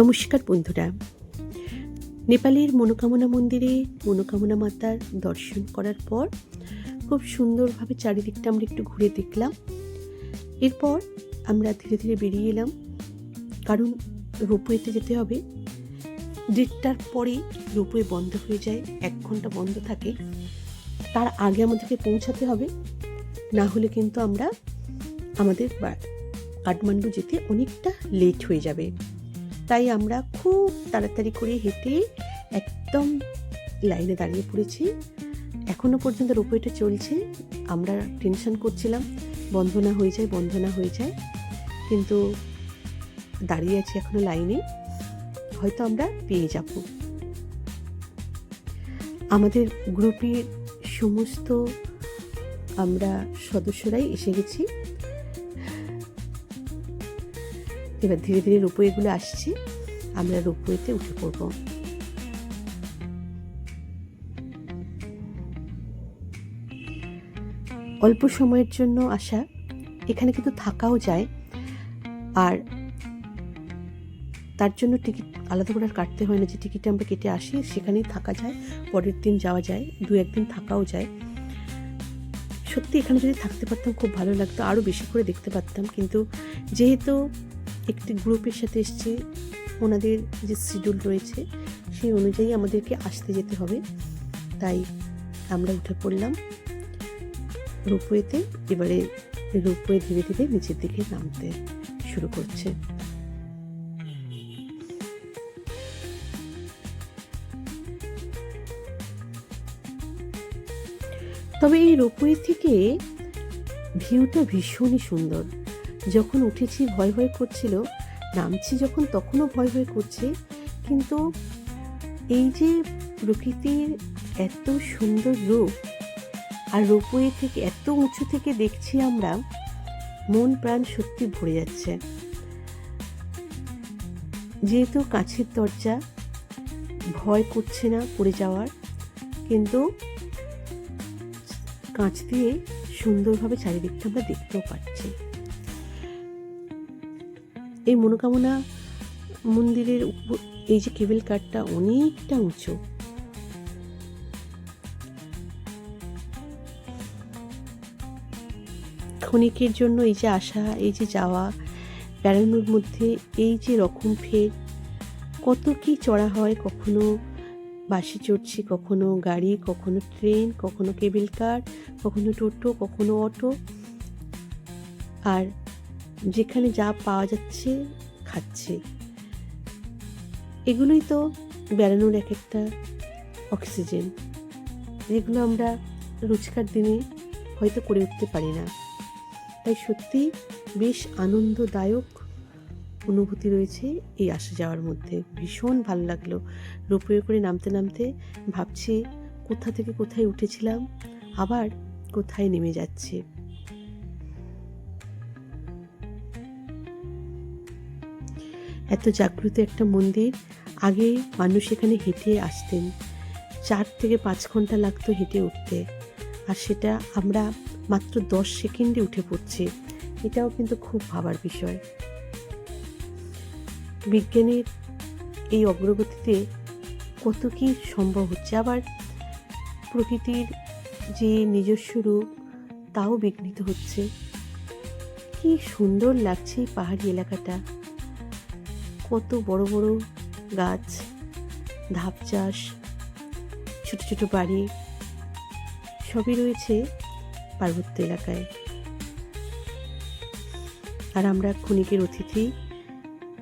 নমস্কার বন্ধুরা। নেপালের মনোকামনা মন্দিরে মনোকামনা মাতার দর্শন করার পর খুব সুন্দরভাবে চারিদিকটা আমরা একটু ঘুরে দেখলাম। এরপর আমরা ধীরে ধীরে বেরিয়ে এলাম, কারণ রোপওয়েতে যেতে হবে। দেড়টার পরে রোপওয়ে বন্ধ হয়ে যায়, এক ঘণ্টা বন্ধ থাকে। তার আগে আমাদেরকে পৌঁছাতে হবে, না হলে কিন্তু আমরা আমাদের কাঠমান্ডু যেতে অনেকটা লেট হয়ে যাবে। তাই আমরা খুব তাড়াতাড়ি করে হেঁটে একদম লাইনে দাঁড়িয়ে পড়েছি। এখনও পর্যন্ত রোপওয়েটা চলছে। আমরা টেনশন করছিলাম বন্ধ না হয়ে যায় বন্ধ না হয়ে যায়। কিন্তু দাঁড়িয়ে আছি এখনও লাইনে। হয়তো আমরা পেয়ে যাব। আমাদের গ্রুপের সমস্ত আমরা সদস্যরাই এসে গেছি। এবার ধীরে ধীরে রোপওয়েগুলো আসছে, আমরা রোপওয়েতে উঠে পড়ব। অল্প সময়ের জন্য আসা এখানে কিন্তু থাকাও যায়। আর তার জন্য টিকিট আলাদা করে আর কাটতে হয় না, যে টিকিটটা আমরা কেটে আসি সেখানেই থাকা যায়, পরের দিন যাওয়া যায়, দু একদিন থাকাও যায়। সত্যি এখানে যদি থাকতে পারতাম, খুব ভালো লাগতো আরও বেশি করে দেখতে পারতাম। কিন্তু যেহেতু একটি গ্রুপের সাথে এসছে। ওনাদের যে শিডিউল রয়েছে, সেই অনুযায়ী আমাদেরকে আসতে যেতে হবে। তাই আমরা উঠে পড়লাম। রোপওয়েতে, এবারে রোপওয়ে ধীরে ধীরে নিচের দিকে নামতে শুরু করছে। তবে এই রোপওয়ে থেকে ভিউটা ভীষণই সুন্দর। যখন উঠেছি, ভয় ভয় করছিল, নামছি যখন তখনও ভয় ভয় করছে, কিন্তু এই যে প্রকৃতির এত সুন্দর রূপ আর রোপওয়ে থেকে এত উঁচু থেকে দেখছি আমরা, মন প্রাণ সত্যি ভরে যাচ্ছে। যেহেতু কাছের দরজা, ভয় করছে না পড়ে যাওয়ার, কিন্তু কাঁচ দিয়ে সুন্দরভাবে চারিদিকটা আমরা দেখতেও পাচ্ছি। এই মনোকামনা মন্দিরের এই যে কেবল কারটা অনেকটা উঁচু। ক্ষণিকের জন্য এই যে আসা, এই যে যাওয়া, বেড়ানোর মধ্যে এই যে রকম ফের, কত কি চড়া হয় কখনো বাসে চড়ছি, কখনো গাড়ি, কখনো ট্রেন, কখনো কেবল কার কখনো টোটো, কখনো অটো। আর যেখানে যা পাওয়া যাচ্ছে, খাচ্ছে। এগুলোই তো বেড়ানোর এক একটা অক্সিজেন। যেগুলো আমরা রোজকার দিনে হয়তো করে উঠতে পারি না। তাই সত্যি বেশ আনন্দদায়ক অনুভূতি রয়েছে এই আসা যাওয়ার মধ্যে। ভীষণ ভালো লাগল। রোপওয়ে করে নামতে নামতে ভাবছি, কোথা থেকে কোথায় উঠেছিলাম? আবার কোথায় নেমে যাচ্ছে? এত জাগ্রত একটা মন্দির। আগে মানুষ এখানে হেঁটে আসতেন। চার থেকে পাঁচ ঘণ্টা লাগতো হেঁটে উঠতে। আর সেটা আমরা মাত্র দশ সেকেন্ডে উঠে পড়ছি। এটাও কিন্তু খুব ভাবার বিষয়। বিজ্ঞানের এই অগ্রগতিতে কত কী সম্ভব হচ্ছে? আবার প্রকৃতির যে নিজস্ব রূপ, তাও বিঘ্নিত হচ্ছে। কি সুন্দর লাগছে এই পাহাড়ি এলাকাটা। কত বড় বড় গাছ ধাপ চাষ ছোট ছোট বাড়ি, সবই রয়েছে পার্বত্য এলাকায়। আর আমরা ক্ষণিকের অতিথি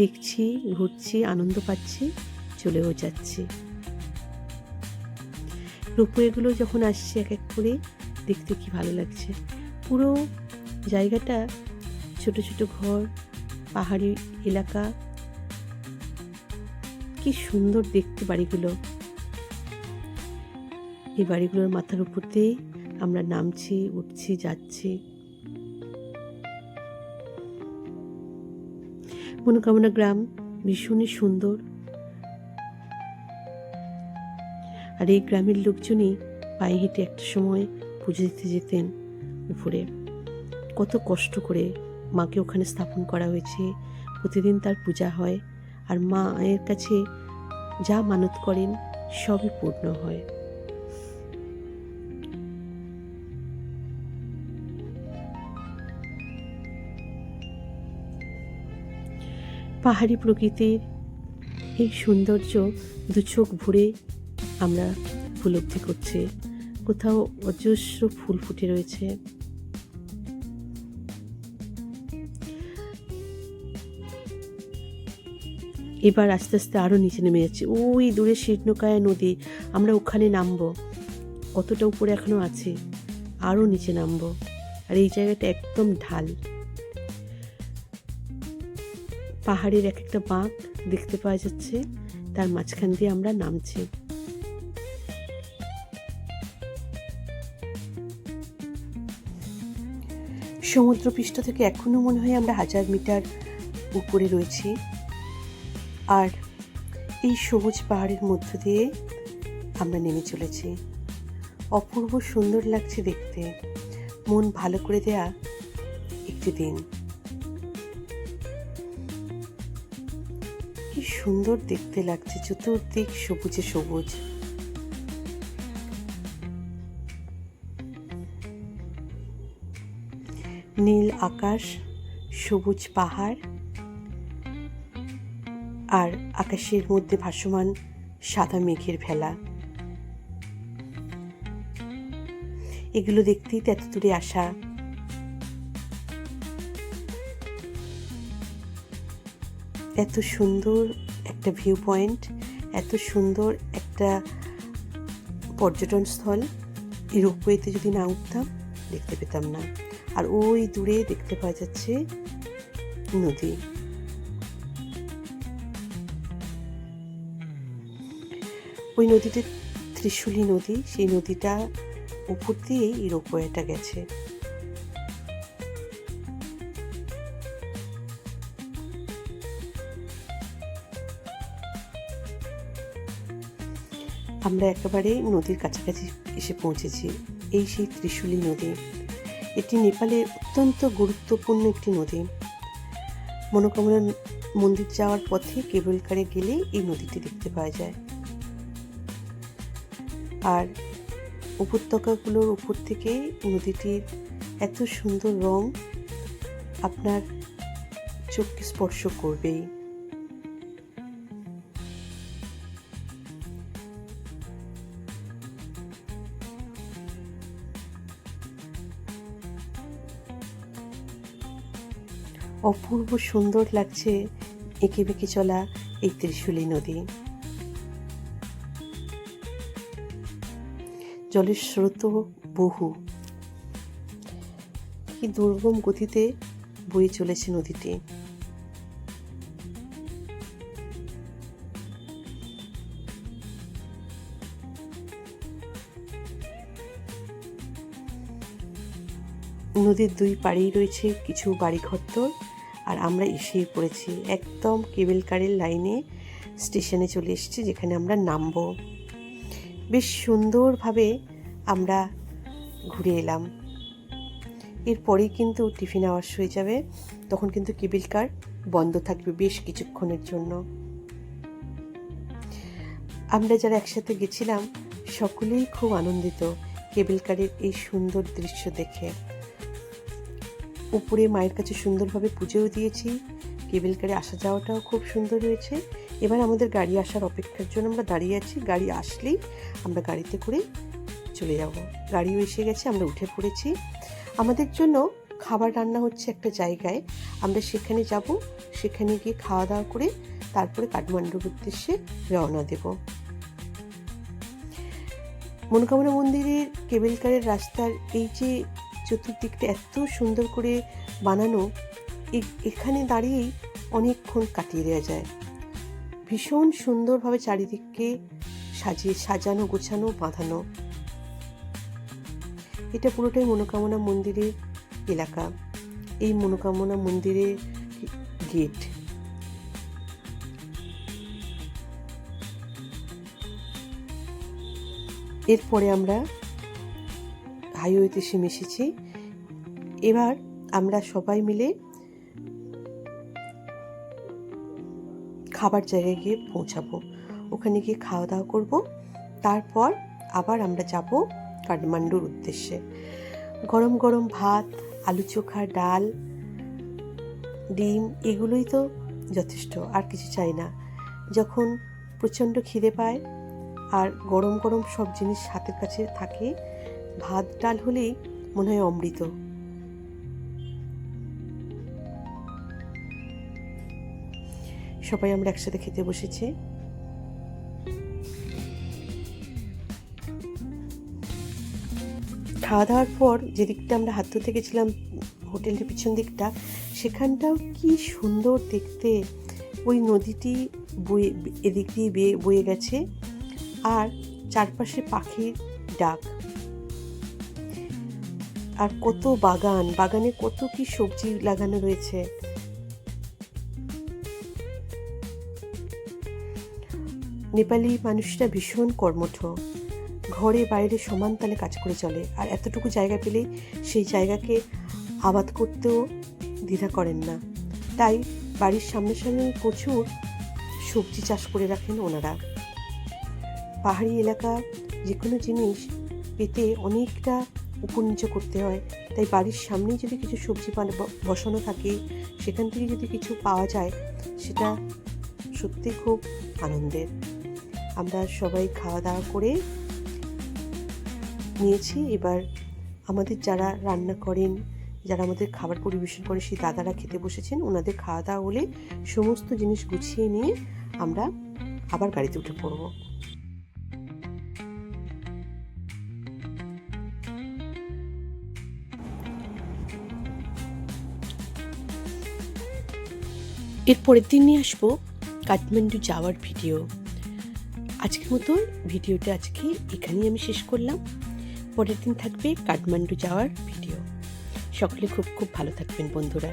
দেখছি, ঘুরছি, আনন্দ পাচ্ছি, চলেও যাচ্ছি। রূপওয়েগুলো যখন আসছে এক এক করে, দেখতে কি ভালো লাগছে। পুরো জায়গাটা ছোট ছোট ঘর, পাহাড়ি এলাকা কি সুন্দর দেখতে বাড়িগুলো। এই বাড়িগুলোর মাথার উপর দিয়ে আমরা নামছি, উঠছি, যাচ্ছি। মনোকামনা গ্রাম ভীষণই সুন্দর। আর এই গ্রামের লোকজনই পায়ে হেঁটে একটা সময় পুজো দিতে যেতেন উপরে। কত কষ্ট করে মাকে ওখানে স্থাপন করা হয়েছে। প্রতিদিন তার পূজা হয়। আর মা মায়ের কাছে যা মানত করেন, সবই পূর্ণ হয়। পাহাড়ি প্রকৃতির এই সৌন্দর্য দু চোখ ভরে আমরা উপলব্ধি করছি। কোথাও অজস্র ফুল ফুটে রয়েছে। এবার আস্তে আস্তে আরও নিচে নেমে যাচ্ছে। ওই দূরে শীর্ণকায়া নদী, আমরা ওখানে নামবো। কতটা উপরে এখনও আছে আরও নিচে নামবো। আর এই জায়গাটা একদম ঢাল। পাহাড়ের এক একটা বাঁক দেখতে পাওয়া যাচ্ছে, তার মাঝখান দিয়ে আমরা নামছি। সমুদ্রপৃষ্ঠ থেকে এখনও মনে হয় আমরা হাজার মিটার উপরে রয়েছি। আর এই সবুজ পাহাড়ের মধ্য দিয়ে আমরা নেমে চলেছি। অপূর্ব সুন্দর লাগছে দেখতে। মন ভালো করে দেয়া একটি দিন। কি সুন্দর দেখতে লাগছে, চতুর্দিক সবুজে সবুজ। নীল আকাশ, সবুজ পাহাড় আর আকাশের মধ্যে ভাসমান সাদা মেঘের ভেলা। এগুলো দেখতেই তো এত দূরে আসা। এত সুন্দর একটা ভিউ পয়েন্ট এত সুন্দর একটা পর্যটন স্থল। এই রোপওয়েতে যদি না উঠতাম, দেখতে পেতাম না। আর ওই দূরে দেখতে পাওয়া যাচ্ছে নদী। ওই নদীটি ত্রিশুলি নদী, সেই নদীটা উপর দিয়েই এই রোপওয়েটা গেছে। আমরা একেবারে নদীর কাছাকাছি এসে পৌঁছেছি, এই সেই ত্রিশুলি নদী। এটি নেপালের অত্যন্ত গুরুত্বপূর্ণ একটি নদী। মনোকামনা মন্দির যাওয়ার পথে কেবল কারে গেলে এই নদীটি দেখতে পাওয়া যায়। আর উপত্যকাগুলোর উপর থেকে নদীটির এত সুন্দর রং আপনার চোখকে স্পর্শ করবেই। অপূর্ব সুন্দর লাগছে এঁকে বেঁকে চলা এই ত্রিশুলি নদী। জলের স্রোত বহু। কি দুর্গম গতিতে বয়ে চলেছে নদীটি। নদীর দুই পাড়েই রয়েছে কিছু বাড়িঘরদর আর আমরা এসেই পড়েছি। একদম কেবল কারের লাইনে স্টেশনে চলে এসেছি, যেখানে আমরা নামবো। বেশ সুন্দরভাবে আমরা ঘুরে এলাম। এরপরেই কিন্তু টিফিন আওয়ার্স হয়ে যাবে। তখন কিন্তু কেবিল কার বন্ধ থাকবে বেশ কিছুক্ষণের জন্য। আমরা যারা একসাথে গেছিলাম, সকলেই খুব আনন্দিত কেবিল কারের এই সুন্দর দৃশ্য দেখে। উপরে মায়ের কাছে সুন্দরভাবে পুজোও দিয়েছি। কেবিল কারে আসা যাওয়াটাও খুব সুন্দর হয়েছে। এবার আমাদের গাড়ি আসার অপেক্ষার জন্য আমরা দাঁড়িয়ে আছি। গাড়ি আসলেই আমরা গাড়িতে করে চলে যাব। গাড়িও এসে গেছে, আমরা উঠে পড়েছি। আমাদের জন্য খাবার রান্না হচ্ছে একটা জায়গায়। আমরা সেখানে যাব, সেখানে গিয়ে খাওয়া দাওয়া করে তারপরে কাঠমান্ডুর উদ্দেশ্যে রওনা দেব। মনোকামনা মন্দিরের কেবেলকারের রাস্তার এই যে চতুর্দিকটা এত সুন্দর করে বানানো এখানে দাঁড়িয়েই অনেকক্ষণ কাটিয়ে দেওয়া যায়। ভীষণ সুন্দরভাবে চারিদিককে সাজিয়ে সাজানো, গোছানো, বাঁধানো। এটা পুরোটাই মনোকামনা মন্দিরের এলাকা। এই মনোকামনা মন্দিরের গেট। এরপরে আমরা হাইওয়েতে এসে মিশেছি। এবার আমরা সবাই মিলে খাবার জায়গায় গিয়ে পৌঁছাবো। ওখানে গিয়ে খাওয়া দাওয়া করব। তারপর আবার আমরা যাব কাঠমান্ডুর উদ্দেশ্যে। গরম গরম ভাত, আলু চোখা, ডাল, ডিম এগুলোই তো যথেষ্ট, আর কিছু চাই না। যখন প্রচণ্ড খিদে পায় আর গরম গরম সব জিনিস হাতের কাছে থাকে, ভাত, ডাল হলেই মনে হয় অমৃত। সবাই আমরা একসাথে খেতে বসেছি। খাওয়া দাওয়ার পর যে দিকটা আমরা হাত ধুতে গেছিলাম, হোটেলের পিছন দিকটা, সেখানটাও কি সুন্দর দেখতে। ওই নদীটি বয়ে, এদিক দিয়ে বেয়ে বয়ে গেছে আর চারপাশে পাখির ডাক। আর কত বাগান, বাগানে কত কি সবজি লাগানো রয়েছে। নেপালি মানুষরা ভীষণ কর্মঠ। ঘরে বাইরে সমান তালে কাজ করে চলে, আর এতটুকু জায়গা পেলেই সেই জায়গাকে আবাদ করতেও দ্বিধা করেন না। তাই বাড়ির সামনে সামনে প্রচুর সবজি চাষ করে রাখেন ওনারা। পাহাড়ি এলাকা যে কোনো জিনিস পেতে অনেকটা উপর নিচে করতে হয়। তাই বাড়ির সামনেই যদি কিছু সবজি পান বসানো থাকে, সেখান থেকে যদি কিছু পাওয়া যায়, সেটা সত্যি খুব আনন্দের। আমরা সবাই খাওয়া দাওয়া করে নিয়েছি। এবার আমাদের যারা রান্না করেন, যারা আমাদের খাবার পরিবেশন করে সেই দাদারা খেতে বসেছেন। ওনাদের খাওয়া দাওয়া হলে সমস্ত জিনিস গুছিয়ে নিয়ে আমরা আবার গাড়িতে উঠে পড়ব। এর পরের দিন নিয়ে আসব কাঠমান্ডু যাওয়ার ভিডিও। আজকের মতো ভিডিওটা আজকে এখানেই আমি শেষ করলাম। পরের দিন থাকবে কাঠমান্ডু যাওয়ার ভিডিও। সকলে খুব খুব ভালো থাকবেন বন্ধুরা।